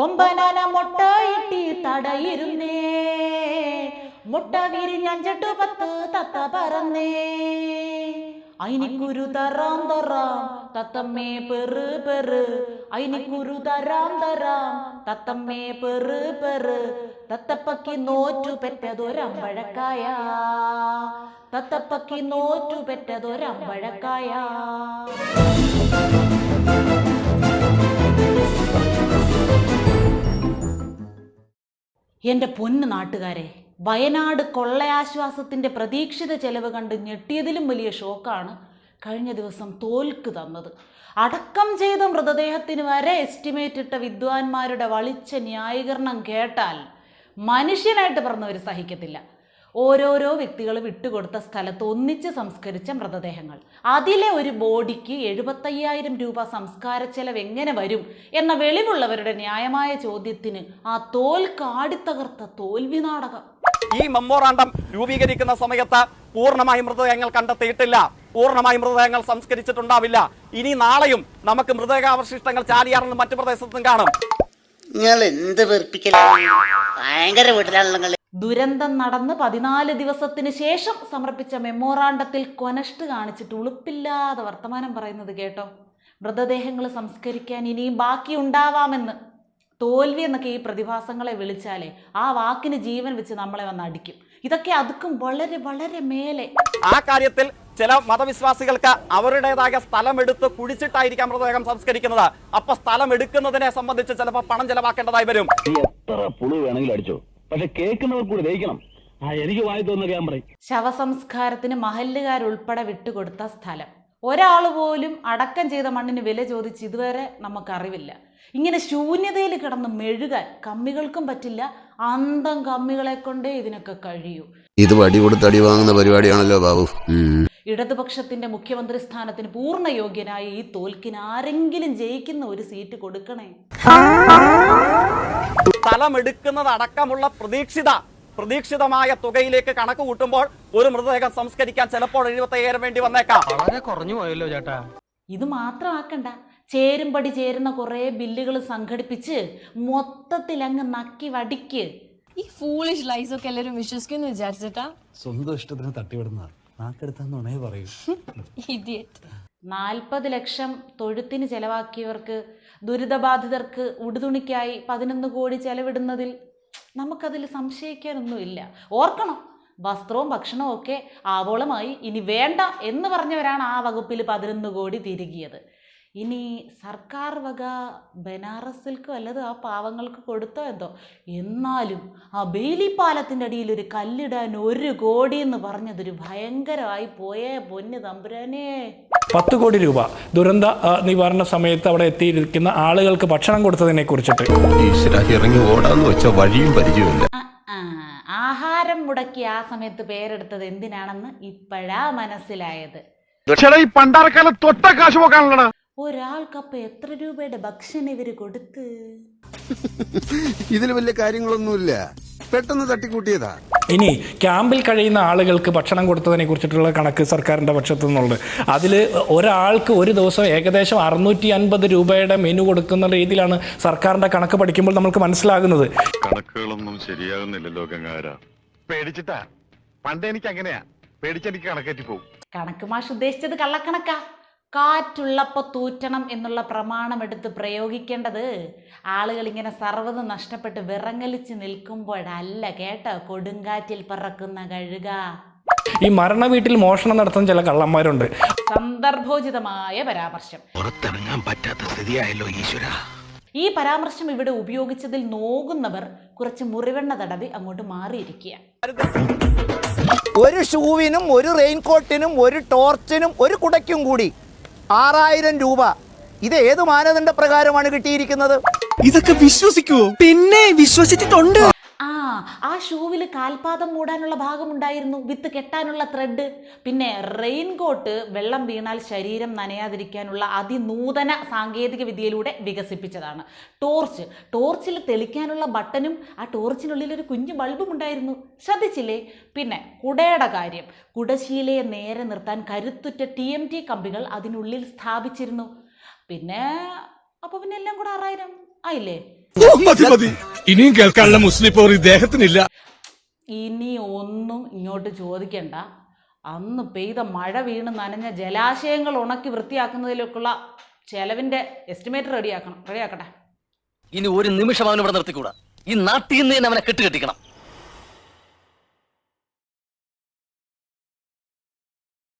കൊമ്പനാന മുട്ടയിട്ടി തടയിരുന്നേ. മുട്ട വിരിഞ്ഞഞ്ചെട്ടു പത്ത് തത്ത പറന്നേ. അയിനിക്കുരു തറാം തറാം തത്തമ്മേ പെറ് പെറ്. അയിനിക്കുരു തരാം തരാം തത്തമ്മേ പെറ് പെറ്. തത്തപ്പക്കി നോറ്റു പെറ്റതൊരമ്പഴക്കായ. തത്തപ്പക്കി നോറ്റു പെറ്റതൊരമ്പഴക്കായ. എന്റെ പൊന്നു നാട്ടുകാരെ വയനാട് കൊള്ളയാശ്വാസത്തിന്റെ പ്രതീക്ഷിത ചെലവ് കണ്ട് ഞെട്ടിയതിലും വലിയ ഷോക്കാണ് കഴിഞ്ഞ ദിവസം തോൽക്ക് തന്നത്. അടക്കം ചെയ്ത മൃതദേഹത്തിന് വരെ എസ്റ്റിമേറ്റ് ഇട്ട വിദ്വാൻമാരുടെ വളിച്ച ന്യായീകരണം കേട്ടാൽ മനുഷ്യനായിട്ട് പറഞ്ഞവർ സഹിക്കത്തില്ല. ഓരോരോ വ്യക്തികൾ വിട്ടുകൊടുത്ത സ്ഥലത്ത് ഒന്നിച്ച് സംസ്കരിച്ച മൃതദേഹങ്ങൾ. അതിലെ ഒരു ബോഡിക്ക് എഴുപത്തയ്യായിരം രൂപ സംസ്കാര ചെലവ് എങ്ങനെ വരും എന്ന വെളിവുള്ളവരുടെ ന്യായമായ ചോദ്യത്തിന് ആ തോൽ കാടിത്തകർത്ത തോൽവി നാടകം. ഈ മെമ്മോറാണ്ടം രൂപീകരിക്കുന്ന സമയത്ത് പൂർണമായി മൃതദേഹങ്ങൾ കണ്ടെത്തിയിട്ടില്ല. പൂർണമായി മൃതദേഹങ്ങൾ സംസ്കരിച്ചിട്ടുണ്ടാവില്ല. ഇനി നാളെയും നമുക്ക് മൃതദേഹാവശിഷ്ടങ്ങൾ ചാലിയാറിനും മറ്റു പ്രദേശത്തും കാണും. നിങ്ങൾ എന്ത് വെറുപ്പിക്കലാണ്? ഭയങ്കര വീട്ടിലാണല്ലോ ദുരന്തം നടന്ന് പതിനാല് ദിവസത്തിന് ശേഷം സമർപ്പിച്ച മെമ്മോറാണ്ടത്തിൽ കൊനഷ്ട് കാണിച്ചിട്ട് ഉളുപ്പില്ലാതെ വർത്തമാനം പറയുന്നത് കേട്ടോ. മൃതദേഹങ്ങൾ സംസ്കരിക്കാൻ ഇനിയും ബാക്കി ഉണ്ടാവാമെന്ന്. തോൽവി എന്നൊക്കെ ഈ പ്രതിഭാസങ്ങളെ വിളിച്ചാലേ ആ വാക്കിന് ജീവൻ വെച്ച് നമ്മളെ വന്ന് അടിക്കും. ഇതൊക്കെ അതുക്കും വളരെ വളരെ മേലെ. ആ കാര്യത്തിൽ ചില മതവിശ്വാസികൾക്ക് അവരുടേതായ സ്ഥലമെടുത്ത് കുഴിച്ചിട്ടായിരിക്കാം മൃതദേഹം സംസ്കരിക്കുന്നത്. അപ്പൊ സ്ഥലം എടുക്കുന്നതിനെ സംബന്ധിച്ച് ചിലപ്പോൾ പണം ചെലവാക്കേണ്ടതായി വരും. എത്ര പുളി വേണമെങ്കിലും അടിച്ചോ. പക്ഷെ കേൾക്കുന്നവർ കൂടി ദഹിക്കണം. ആ എനിക്ക് വായി തോന്നുന്ന ഞാൻ പറയും ശവസംസ്കാരത്തിന് മഹല്ലുകാരുൾപ്പെടെ വിട്ടുകൊടുത്ത സ്ഥലം. ഒരാൾ പോലും അടക്കം ചെയ്ത മണ്ണിന് വില ചോദിച്ച് ഇതുവരെ നമുക്കറിവില്ല ഇങ്ങനെ ശൂന്യതയിൽ കിടന്ന് മെഴുകാൻ കമ്മികൾക്കും പറ്റില്ല അന്തം കമ്മികളെ കൊണ്ടേ ഇതിനൊക്കെ കഴിയൂ. ഇത് വടി കൊടുത്ത് അടി വാങ്ങുന്ന പരിപാടിയാണല്ലോ ബാബു. ഇടതുപക്ഷത്തിന്റെ മുഖ്യമന്ത്രി സ്ഥാനത്തിന് പൂർണ യോഗ്യനായ ഈ തോൽക്കിന് ആരെങ്കിലും ജയിക്കുന്ന ഒരു സീറ്റ് കൊടുക്കണേ? സ്ഥലം എടുക്കുന്നത് അടക്കമുള്ള പ്രതീക്ഷിത പ്രതീക്ഷിതമായ തുകയിലേക്ക് കണക്ക് കൂട്ടുമ്പോൾ ഒരു മൃതദേഹം സംസ്കരിക്കാൻ ചിലപ്പോൾ എഴുപത്തയ്യായിരം വേണ്ടി വന്നേക്കാം. വളരെ കുറഞ്ഞു പോയല്ലോ ചേട്ടാ. ഇത് മാത്രമാക്കണ്ട. ചേരുംപടി ചേരുന്ന കുറേ ബില്ലുകൾ സംഘടിപ്പിച്ച് മൊത്തത്തിൽ അങ്ങ് നക്കി വടിക്ക്. ഈ ഫൂളിഷ് ലൈസ് ഒക്കെ എല്ലാവരും വിശ്വസിക്കുന്നു വിചാരിച്ചിട്ടാ സ്വന്തം ഇഷ്ടത്തിന് തട്ടിവിടുന്ന നാക്കെടുത്താന്നുണേ പറയൂ. ഇഡിയറ്റ് നാൽപ്പത് ലക്ഷം തൊഴുത്തിന് ചെലവാക്കിയവർക്ക് ദുരിതബാധിതർക്ക് ഉടുതുണിക്കായി പതിനൊന്ന് കോടി ചെലവിടുന്നതിൽ നമുക്കതിൽ സംശയിക്കാനൊന്നുമില്ല. ഓർക്കണം വസ്ത്രവും ഭക്ഷണവും ഒക്കെ ആവോളമായി. ഇനി വേണ്ട എന്ന് പറഞ്ഞവരാണ് ആ വകുപ്പിൽ പതിനൊന്ന് കോടി തിരികിയത്. ഇനി സർക്കാർ വക ബനാറസ് സിൽക്ക് വല്ലതും ആ പാവങ്ങൾക്ക് കൊടുത്തോ എന്തോ? എന്നാലും ആ ബെയിലി പാലത്തിന്റെ അടിയിൽ ഒരു കല്ലിടാൻ ഒരു കോടി എന്ന് പറഞ്ഞതൊരു ഭയങ്കരമായി പോയേ പൊന്ന് തമ്പുരാനേ. പത്ത് കോടി രൂപ. ദുരന്ത നിവാരണ സമയത്ത് അവിടെ എത്തിയിരിക്കുന്ന ആളുകൾക്ക് ഭക്ഷണം കൊടുത്തതിനെ കുറിച്ചിട്ട്. ഇറങ്ങി ഓടാന്ന് വെച്ച വഴിയും പരിചയമില്ല. ആ, ആ, ആഹാരം മുടക്കി ആ സമയത്ത് പേരെടുത്തത് എന്തിനാണെന്ന് ഇപ്പോഴാ മനസ്സിലായത്. തൊട്ട കാശ് പോക്കാണല്ലടാ. ഒരാൾക്കപ്പം എത്ര രൂപയുടെ ഭക്ഷണം ഇവർ കൊടുത്ത്? ഇതിൽ വലിയ കാര്യങ്ങളൊന്നുമില്ല. പെട്ടെന്ന് തട്ടിക്കൂട്ടിയതാ. ഇനി ക്യാമ്പിൽ കഴിയുന്ന ആളുകൾക്ക് ഭക്ഷണം കൊടുത്തതിനെ കുറിച്ചിട്ടുള്ള കണക്ക് സർക്കാരിന്റെ പക്ഷത്തു നിന്നുണ്ട് അതിൽ ഒരാൾക്ക് ഒരു ദിവസം ഏകദേശം അറുന്നൂറ്റി അൻപത് രൂപയുടെ മെനു കൊടുക്കുന്ന രീതിയിലാണ് സർക്കാരിന്റെ കണക്ക് പഠിക്കുമ്പോൾ നമുക്ക് മനസ്സിലാകുന്നത്. കണക്കുകളൊന്നും ശരിയാകുന്നില്ലല്ലോ ഗംഗാര പേടിച്ചിട്ടാ? പണ്ട് എനിക്ക് അങ്ങനെയാ പേടിച്ചെനിക്ക് കണക്കേറ്റി പോകും കണക്ക് മാഷ് ഉദ്ദേശിച്ചത് കള്ളക്കണക്കാ. കാറ്റുള്ളപ്പോൾ തൂറ്റണം എന്നുള്ള പ്രമാണം എടുത്ത് പ്രയോഗിക്കേണ്ടത് ആളുകൾ ഇങ്ങനെ സർവത് നഷ്ടപ്പെട്ട് വിറങ്ങലിച്ച് നിൽക്കുമ്പോഴല്ല കേട്ടോ കൊടുങ്കാറ്റിൽ പറക്കുന്ന കഴുക. ഈ മരണ വീട്ടിൽ മോഷണം നടത്തുന്ന ചില കള്ളന്മാരുണ്ട്. സന്ദർഭോചിതമായ പരാമർശം. പുറത്തിറങ്ങാൻ പറ്റാത്ത സ്ഥിതിയായല്ലോ ഈശ്വര. ഈ പരാമർശം ഇവിടെ ഉപയോഗിച്ചതിൽ നോകുന്നവർ കുറച്ച് മുറിവെണ്ണ തടവി അങ്ങോട്ട് മാറിയിരിക്കുക. ഒരു ഷൂവിനും ഒരു റെയിൻകോട്ടിനും ഒരു ടോർച്ചിനും ഒരു കുടയ്ക്കും കൂടി ആറായിരം രൂപ. ഇത് ഏത് മാനദണ്ഡ പ്രകാരമാണ് കിട്ടിയിരിക്കുന്നത്? ഇതൊക്കെ വിശ്വസിക്കുവോ? പിന്നെ വിശ്വസിച്ചിട്ടുണ്ട്. ഷൂവിൽ കാൽപാദം മൂടാനുള്ള ഭാഗമുണ്ടായിരുന്നു. വിത്ത് കെട്ടാനുള്ള ത്രെഡ് പിന്നെ റെയിൻകോട്ട് വെള്ളം വീണാൽ ശരീരം നനയാതിരിക്കാനുള്ള അതിനൂതന സാങ്കേതിക വിദ്യയിലൂടെ വികസിപ്പിച്ചതാണ്. ടോർച്ച് ടോർച്ചിൽ തെളിക്കാനുള്ള ബട്ടനും ആ ടോർച്ചിനുള്ളിൽ ഒരു കുഞ്ഞു ബൾബും ഉണ്ടായിരുന്നു. ശ്രദ്ധിച്ചില്ലേ? പിന്നെ കുടയുടെ കാര്യം. കുടശീലയെ നേരെ നിർത്താൻ കരുത്തുറ്റ ടി എം ടി കമ്പികൾ അതിനുള്ളിൽ സ്ഥാപിച്ചിരുന്നു. പിന്നെ അപ്പോൾ പിന്നെ എല്ലാം കൂടെ ആറായിരം. ആയില്ലേ? മതി മതി. ഇനിയും കേൾക്കാനുള്ള മുസ്ലിം പോർ ഇദ്ദേഹത്തിനില്ല. ഇനി ഒന്നും ഇങ്ങോട്ട് ചോദിക്കണ്ട. അന്ന് പെയ്ത മഴ വീണ് നനഞ്ഞ ജലാശയങ്ങൾ ഉണക്കി വൃത്തിയാക്കുന്നതിലേക്കുള്ള ചെലവിന്റെ എസ്റ്റിമേറ്റ് റെഡിയാക്കണം. റെഡിയാക്കട്ടെ. ഇനി ഒരു നിമിഷം അവൻ ഇവിടെ നിർത്തിക്കൂടാ? ഈ നാട്ടിൽ നിന്ന് തന്നെ അവനെ കെട്ടുകെട്ടിക്കണം.